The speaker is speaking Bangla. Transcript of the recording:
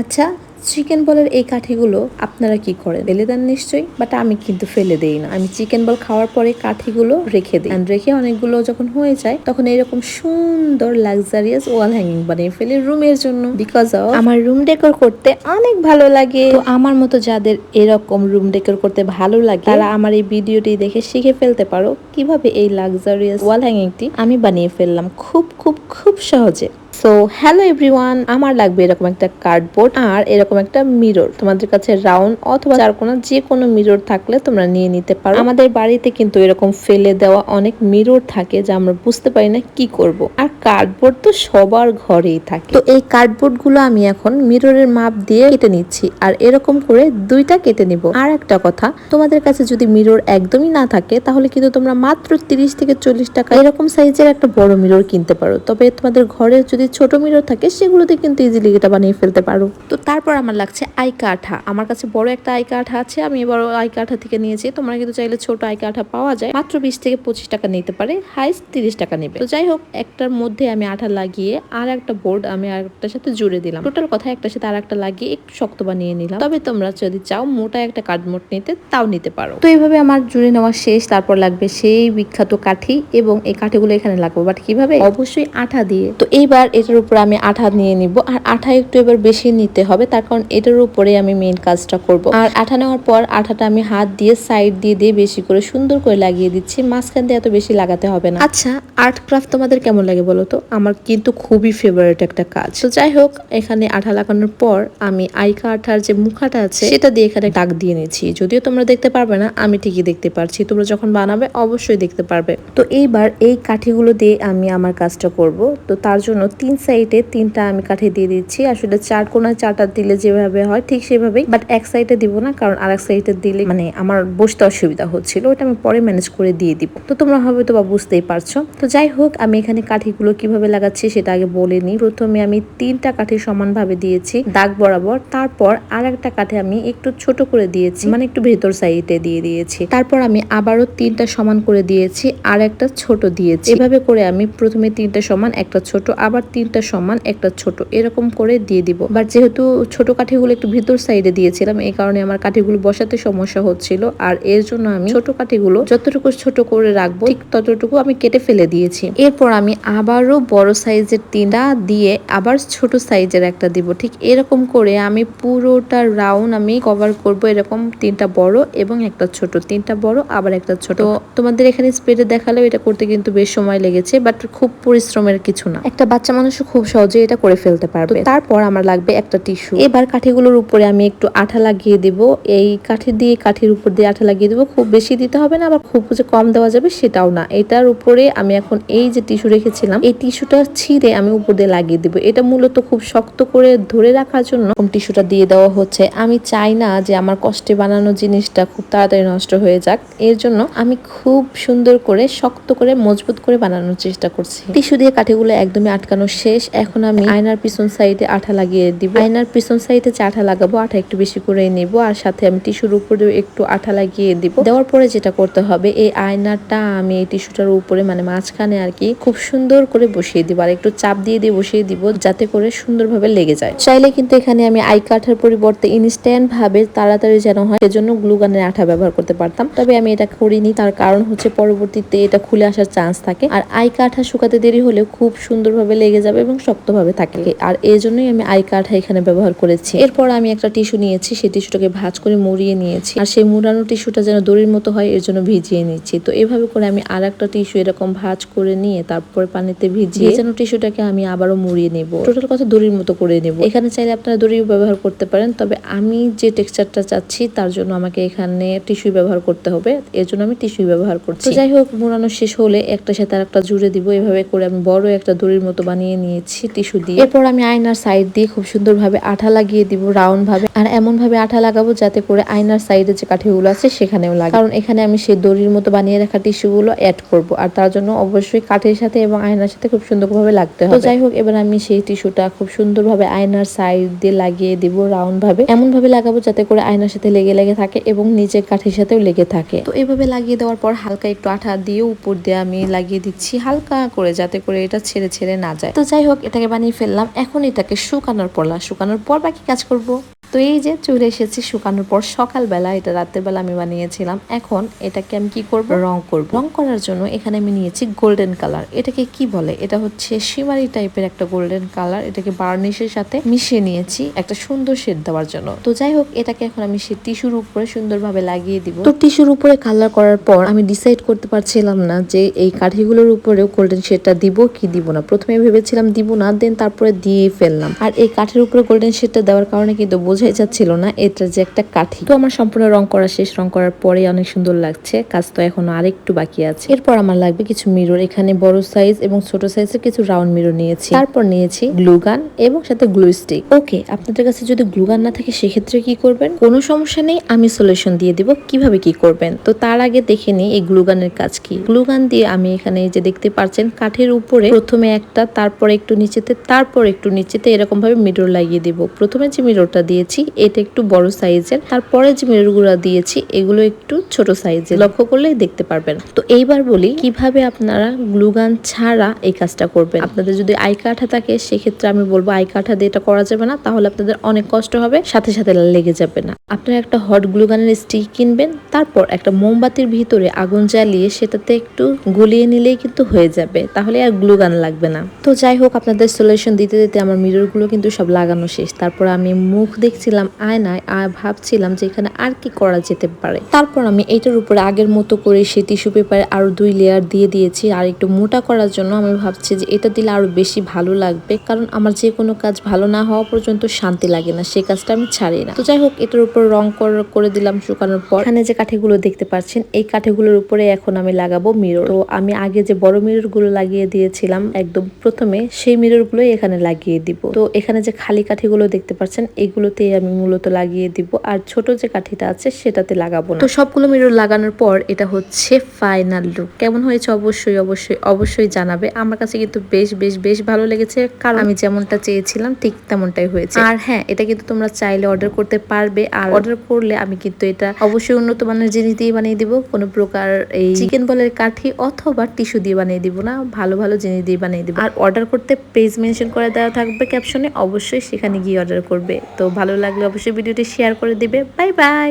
আচ্ছা চিকেন বলের এই কাঠিগুলো আপনারা কি করেন? ফেলে দেন নিশ্চয়ই বাট আমি কিন্তু ফেলে দেই না। আমি চিকেন বল খাওয়ার পরে কাঠিগুলো রেখে দিই। And রেখে অনেকগুলো যখন হয়ে যায়, তখন এরকম সুন্দর লাক্সারিয়াস ওয়াল হ্যাঙ্গিং বানিয়ে ফেলি রুমের জন্য। বিকজ অফ আমার রুম ডেকোর করতে অনেক ভালো লাগে। তো আমার মতো যাদের এরকম রুম ডেকোর করতে ভালো লাগে, তারা আমার এই ভিডিওটি দেখে শিখে ফেলতে পারো। কীভাবে এই লাক্সারিয়াস ওয়াল হ্যাঙ্গিংটি আমি বানিয়ে ফেললাম খুব খুব খুব সহজে। সো হ্যালো এভরিওয়ান আমার লাগবে এরকম একটা কার্ডবোর্ড আর এরকম একটা মিরর তোমাদের কাছে রাউন্ড অথবা চারকোনা যে কোনো মিরর থাকলে তোমরা নিয়ে নিতে পারো। আমাদের বাড়িতে কিন্তু এরকম ফেলে দেওয়া অনেক মিরর থাকে যা আমরা বুঝতে পারি না কি করব। আর কার্ডবোর্ড তো সবার ঘরেই থাকে। তো এই কার্ডবোর্ডগুলো আমি এখন মিররের মাপ দিয়ে কেটে নিচ্ছি আর এরকম করে দুইটা কেটে নিব। আর একটা কথা, তোমাদের কাছে যদি মিরর একদমই না থাকে, তাহলে কিন্তু তোমরা মাত্র তিরিশ থেকে চল্লিশ টাকা এরকম সাইজের একটা বড় মিরর কিনতে পারো। তবে তোমাদের ঘরে যদি ছোট মিরর থাকে, সেগুলোতে কিন্তু ইজিলি এটা বানিয়ে ফেলতে পারো। তো তারপর আমার লাগছে আই কাঠা আমার কাছে বড় একটা আই কাঠা আছে, আমি বড় আই কাঠা থেকে নিয়েছি। তোমরা কিন্তু চাইলে ছোট আই কাঠা পাওয়া যায়। মাত্র বিশ থেকে পঁচিশ টাকা নিতে পারে হাইস্ট তিরিশ টাকা নেবে। তো যাই হোক একটার মধ্যে আমি আঠা লাগিয়ে আর একটা বোর্ড আমি আর একটার সাথে জুড়ে দিলাম। টোটাল কথা একটার সাথে আর একটা লাগিয়ে একটু শক্ত বানিয়ে নিলাম। তবে তোমরা যদি চাও, মোটা একটা কাঠমোট নিতে, তাও নিতে পারো। তো এইভাবে আমার জুড়ে নেওয়া শেষ, তারপর লাগবে সেই বিখ্যাত কাঠি এবং এই কাঠিগুলো এখানে লাগবে। বাট কীভাবে? অবশ্যই আঠা দিয়ে। তো এইবার এটার উপরে আমি আঠা নিয়ে নিব। আর আঠা একটু এবার বেশি নিতে হবে তার কারণ এটার উপরে আমি মেন কাজটা করব। আর আঠা নেওয়ার পর আঠাটা আমি হাত দিয়ে সাইড দিয়ে দিয়ে বেশি করে সুন্দর করে লাগিয়ে দিচ্ছি। মাঝখান দিয়ে এত বেশি লাগাতে হবে না। আচ্ছা আর্ট ক্রাফট তোমাদের কেমন লাগে বলো তো? আমার কিন্তু খুবই ফেভারিট একটা কাজ। তো যাই হোক এখানে আঠা লাগানোর পর আমি আইকা আঠার যে মুখাটা আছে সেটা দিয়ে এখানে দাগ দিয়ে নিয়েছি যদিও তোমরা দেখতে পারবে না আমি ঠিকই দেখতে পারছি। তোমরা যখন বানাবে অবশ্যই দেখতে পারবে। তো এইবার এই কাঠিগুলো দিয়ে আমি আমার কাজটা করব। তো তার জন্য তিন সাইডে তিনটা আমি কাঠি দিয়ে দিচ্ছি। আসলে চার কোনায় চারটা দিলে যেভাবে হয় ঠিক সেভাবেই। বাট এক সাইডে দিব না, কারণ আরেক সাইডে দিলে মানে আমার বসতে অসুবিধা হচ্ছিল। ওটা আমি পরে ম্যানেজ করে দিয়ে দিব। তো তোমরা হয়তো বা বুঝতেই পারছ। তো যাই হোক, আমি এখানে কাঠিগুলো কীভাবে লাগাচ্ছি সেটা আগে বলে নিই। প্রথমে আমি তিনটা কাঠি সমানভাবে দিয়েছি, দাগ বরাবর। তারপর আর একটা কাঠে আমি একটু ছোট করে দিয়েছি মানে একটু ভেতর সাইডে দিয়ে দিয়েছি। তারপর আমি আবারও তিনটা সমান করে দিয়েছি আর একটা ছোট দিয়েছি। এভাবে করে আমি প্রথমে তিনটা সমান, একটা ছোট, আবার তিনটা সমান, একটা ছোট। এরকম করে দিয়ে দিব। বাট যেহেতু ছোট কাঠিগুলো একটু ভিতর সাইডে দিয়েছিলাম, এই কারণে আমার কাঠিগুলো বসাতে সমস্যা হচ্ছিল। আর এর জন্য আমি ছোট কাঠিগুলো যতটুকু ছোট করে রাখব, ঠিক ততটুকু আমি কেটে ফেলে দিয়েছি। এরপর আমি আবারও বড় সাইজের তিনটা দিয়ে আবার ছোট সাইজের একটা দিব। ঠিক এরকম করে আমি পুরোটা রাউন্ড আমি কভার করব এরকম তিনটা বড় এবং একটা ছোট। তিনটা বড়, আবার একটা ছোট। তোমাদের এখানে স্পিডে দেখালেও এটা করতে কিন্তু বেশ সময় লেগেছে বাট খুব পরিশ্রমের কিছু না। একটা বাচ্চা মানুষও খুব সহজে এটা করে ফেলতে পারবে। তারপর আমার লাগবে একটা টিস্যু। এবার কাঠিগুলোর উপরে আমি একটু আঠা লাগিয়ে দিব। এই কাঠি দিয়ে কাঠির উপর দিয়ে আঠা লাগিয়ে দিব। খুব বেশি দিতে হবে না, আবার খুব যে কম দেওয়া যাবে সেটাও না। এটার উপরে আমি এখন এই যে টিস্যু রেখেছিলাম, এই টিস্যুটা ছিঁড়ে আমি উপর দিয়ে লাগিয়ে দিব। এটা মূলত খুব শক্ত করে ধরে রাখার জন্য টিস্যুটা দিয়ে দেওয়া হচ্ছে। আমি চাই না যে আমার কষ্টে বানানো জিনিসটা খুব তাড়াতাড়ি নষ্ট হয়ে যাক। এর জন্য আমি খুব সুন্দর করে, শক্ত করে, মজবুত করে বানানোর চেষ্টা করছি। টিস্যু দিয়ে কাঠিগুলো একদমই আটকানো শেষ। এখন আমি আয়নার পিছন সাইডে আঠা লাগিয়ে দিব। আয়নার পিছন সাইডে যে আঠা লাগাবো, আঠা একটু বেশি করে নেব। আর সাথে আমি টিস্যুর উপরেও একটু আঠা লাগিয়ে দিব। দেওয়ার পরে যেটা করতে হবে, এই আয়নাটা আমি এই টিস্যুটার উপরে মানে মাঝখানে আর কি, খুব সুন্দর করে বসিয়ে দিব। আর একটু চাপ দিয়ে দিয়ে বসিয়ে দিব, যাতে করে সুন্দরভাবে লেগে যায়। চাইলে কিন্তু এখানে আমি আই কাঠার পরিবর্তে ইনস্ট্যান্ট ভাবে তাড়াতাড়ি যেন হয়, সেজন্য গ্লুগানের আঠা ব্যবহার করতে পারতাম। তবে আমি এটা করিনি, তার কারণ হচ্ছে পরবর্তীতে এটা খুলে আসার চান্স থাকে। আর আই কাঠা শুকাতে দেরি হলে খুব সুন্দরভাবে লেগে যাবে এবং শক্তভাবে থাকে। আর এই জন্যই আমি আই কাঠা এখানে ব্যবহার করেছি। এরপর আমি একটা টিস্যু নিয়েছি, সেই টিস্যুটাকে ভাজ করে মুড়িয়ে নিয়েছি। আর সেই মুড়ানো টিস্যুটা যেন দড়ির মতো হয়, এর জন্য ভিজিয়ে নিচ্ছি। তো এভাবে করে আমি আর একটা টিস্যু এরকম ভাজ করে নিয়ে তারপরে পানিতে ভিজিয়ে যেন টিস্যুটাকে আমি আবারও মুড়িয়ে নেব। টোটাল কথা দড়ির মতো করে নেব। এখানে চাইলে আপনারা দড়িও ব্যবহার করতে পারেন, তবে আমি যে টেক্সচারটা চাচ্ছি, তার জন্য আমাকে এখানে টিস্যু ব্যবহার করতে হবে। এর জন্য আমি টিস্যু ব্যবহার করছি। যাই হোক, মোড়ানো শেষ হলে একটা সাথে আর একটা জুড়ে দিব। এভাবে করে আমি বড় একটা দড়ির মতো বানিয়ে নিয়েছি টিস্যু দিয়ে। এরপর আমি আয়নার সাইড দিয়ে খুব সুন্দরভাবে আঠা লাগিয়ে দিব রাউন্ড ভাবে আর এমন ভাবে আঠা লাগাবো যাতে করে আয়নার সাইডে যে কাঠিগুলো আছে সেখানেও লাগে। কারণ এখানে আমি সেই দড়ির মতো বানিয়ে রাখা টিস্যু গুলো অ্যাড করব। আর তার জন্য অবশ্যই কাঠের সাথে এবং আয়নার সাথে খুব সুন্দরভাবে লাগতে হবে। যাই হোক এবার আমি সেই টিস্যুটা খুব সুন্দরভাবে আয়নার সাইড দিয়ে লাগিয়ে দিব রাউন্ড ভাবে এমন ভাবে লাগাবো যাতে করে আয়নার সাথে লেগে লেগে থাকে এবং নিচের কাঠের সাথেও লেগে থাকে। তো এভাবে লাগিয়ে দেওয়ার পর হালকা একটু আঠা দিয়ে উপর দিয়ে আমি লাগিয়ে দিচ্ছি হালকা করে যাতে করে এটা ছেড়ে ছেড়ে না যায়। তো যাই হোক, এটাকে বানিয়ে ফেললাম। এখন এটাকে শুকানোর পড়লাম শুকানোর পর বাকি কাজ করব। তো এই যে চলে এসেছি শুকানোর পর সকালবেলা এটা রাতের বেলা আমি বানিয়েছিলাম। এখন এটাকে আমি কি করব? রং করব। রং করার জন্য এখানে আমি নিয়েছি গোল্ডেন কালার এটাকে কি বলে? এটা হচ্ছে শিমারি টাইপের একটা গোল্ডেন কালার এটাকে বার্নিশের সাথে মিশিয়ে নিয়েছি একটা সুন্দর শেড দেওয়ার জন্য। তো যাই হোক এটাকে এখন আমি সে টিস্যুর উপরে সুন্দরভাবে লাগিয়ে দিব। তো টিস্যুর উপরে কালার করার পর আমি ডিসাইড করতে পারছিলাম না যে এই কাঠিগুলোর উপরেও গোল্ডেন শেডটা দিব কি দিব না। প্রথমে ভেবেছিলাম দিব না দেন তারপরে দিয়ে ফেললাম। আর এই কাঠের উপরে গোল্ডেন শেডটা দেওয়ার কারণে কিন্তু বোঝাই যাচ্ছিল না, এটা যে একটা কাঠি। তো আমার সম্পূর্ণ রং করা শেষ, রং করার পরে অনেক সুন্দর লাগছে, কাজ তো এখনও আরেকটু বাকি আছে। এরপর আমার লাগবে কিছু মিরর এখানে বড় সাইজ এবং ছোট সাইজের কিছু রাউন্ড মিরর নিয়েছি। তারপর নিয়েছি গ্লুগান এবং সাথে গ্লু স্টিক ওকে আপনাদের কাছে যদি গ্লুগান না থাকে, সেক্ষেত্রে কি করবেন? কোনো সমস্যা নেই, আমি সলিউশন দিয়ে দিব, কীভাবে কি করবেন? তো তার আগে দেখে নিই এই গ্লুগানের কাজ কি। গ্লুগান দিয়ে আমি এখানে যে দেখতে পাচ্ছেন, কাঠের উপরে প্রথমে একটা, তারপর একটু নিচেতে, তারপর একটু নিচেতে এরকম ভাবে মিরর লাগিয়ে দিব। প্রথমে যে মিররটা দিয়েছি, এটা একটু বড় সাইজের। তারপরে যে মিররগুলো দিয়েছি, এগুলো একটু ছোট সাইজের। লক্ষ্য করলেই দেখতে পারবেন। তো এইবার বলি, কীভাবে আপনারা গ্লুগান ছাড়া এই কাজটা করবেন? আপনাদের যদি আই কাঠা থাকে, সেক্ষেত্রে আমি বলব, আই কাঠা দিয়ে এটা করা যাবে না, তাহলে আপনাদের অনেক কষ্ট হবে, সাথে সাথে লেগে যাবে না। আপনারা একটা হট গ্লুগানের স্টিক কিনবেন, তারপর একটা মোমবাতির ভিতরে আগুন জ্বালিয়ে সেটাতে একটু গলিয়ে নিলেই কিন্তু হয়ে যাবে, তাহলে আর গ্লুগান লাগবে না। তো যাই হোক, আপনাদের সলিউশন দিতে দিতে আমার মিররগুলো কিন্তু সব লাগানো শেষ। তারপর আমি মুখ দেখছিলাম আয়নায় আর ভাবছিলাম যে এখানে আর কি করা যেতে পারে। তারপর আমি এটার উপরে আগের মতো করে সে টিস্যু পেপারে আরও দুই লেয়ার দিয়ে দিয়েছি আর একটু মোটা করার জন্য আমি ভাবছি যে এটা দিলে আরও বেশি ভালো লাগবে। কারণ আমার যে কোনো কাজ ভালো না হওয়া পর্যন্ত শান্তি লাগে না সেই কাজটা আমি ছাড়ি না। তো যাই হোক, এটার উপর রং কর- দিলাম শুকানোর পর। এখানে যে কাঠিগুলো দেখতে পাচ্ছেন, এই কাঠিগুলোর উপরে এখন আমি লাগাবো মিরর তো আমি আগে যে বড় মিররগুলো লাগিয়ে দিয়েছিলাম, একদম প্রথমে সেই মিরর গুলোই এখানে লাগিয়ে দিব। তো এখানে যে খালি কাঠিগুলো দেখতে পাচ্ছেন এগুলোতেই আমি মূলত লাগিয়ে দিব। আর ছোট যে কাঠিটা আছে সেটাতে লাগাবো না। তো সবগুলো মিরর লাগানোর পর এটা হচ্ছে ফাইনাল লুক কেমন হয়েছে অবশ্যই অবশ্যই অবশ্যই জানাবে। আমার কাছে কিন্তু বেশ বেশ বেশ ভালো লেগেছে। কারণ আমি যেমনটা চেয়েছিলাম ঠিক তেমনটাই হয়েছে। আর হ্যাঁ এটা কিন্তু তোমরা চাইলে অর্ডার করতে পারবে। আর অর্ডার করলে আমি কিন্তু এটা অবশ্যই উন্নত মানের জিনিস দিয়ে বানিয়ে দিব। কোনো প্রকার এই চিকেন বলের কাঠি অথবা টিস্যু দিয়ে বানিয়ে দিব না। ভালো ভালো জিনিস দিয়ে বানিয়ে দিব। আর অর্ডার করতে পেজ মেনশন করে দেওয়া থাকবে ক্যাপশনে অবশ্যই সেখানে গিয়ে অর্ডার করবে। তো ভালো লাগলে অবশ্যই ভিডিওটি শেয়ার করে দিবে। Bye bye.